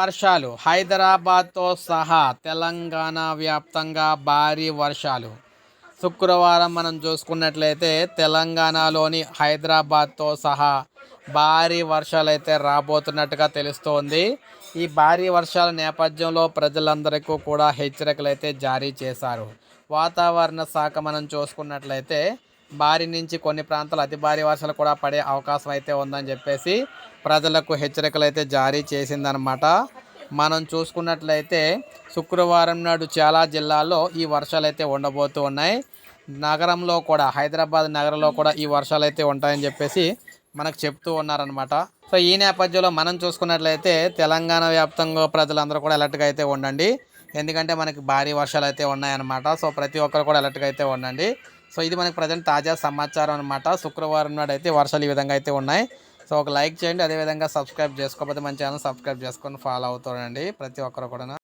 వర్షాలు. హైదరాబాద్తో సహా తెలంగాణ వ్యాప్తంగా భారీ వర్షాలు. శుక్రవారం మనం చూసుకున్నట్లయితే తెలంగాణలోని హైదరాబాద్తో సహా భారీ వర్షాలు అయితే రాబోతున్నట్టుగా తెలుస్తోంది. ఈ భారీ వర్షాల నేపథ్యంలో ప్రజలందరికీ కూడా హెచ్చరికలు అయితే జారీ చేశారు. వాతావరణ శాఖ మనం చూసుకున్నట్లయితే భారీ నుంచి కొన్ని ప్రాంతాలు అతి భారీ వర్షాలు కూడా పడే అవకాశం అయితే ఉందని చెప్పేసి ప్రజలకు హెచ్చరికలు అయితే జారీ చేసిందనమాట మనం చూసుకున్నట్లయితే శుక్రవారం నాడు చాలా జిల్లాల్లో ఈ వర్షాలు అయితే ఉండబోతూ ఉన్నాయి. నగరంలో కూడా హైదరాబాద్ నగరంలో కూడా ఈ వర్షాలు అయితే ఉంటాయని చెప్పేసి మనకు చెప్తూ ఉన్నారనమాట సో ఈ నేపథ్యంలో మనం చూసుకున్నట్లయితే తెలంగాణ వ్యాప్తంగా ప్రజలందరూ కూడా అలర్ట్గా అయితే ఉండండి. ఎందుకంటే మనకి భారీ వర్షాలు అయితే ఉన్నాయన్నమాట. సో ప్రతి ఒక్కరు కూడా అలర్ట్గా అయితే ఉండండి. సో ఇది మనకి ప్రజెంట్ తాజా సమాచారం అనమాట శుక్రవారం నాడు అయితే వర్షాలు ఈ విధంగా అయితే ఉన్నాయి. సో ఒక లైక్ చేయండి అదేవిధంగా సబ్స్క్రైబ్ చేసుకోకపోతే మన ఛానల్ సబ్స్క్రైబ్ చేసుకొని ఫాలో అవుతారండి ప్రతి ఒక్కరు కూడా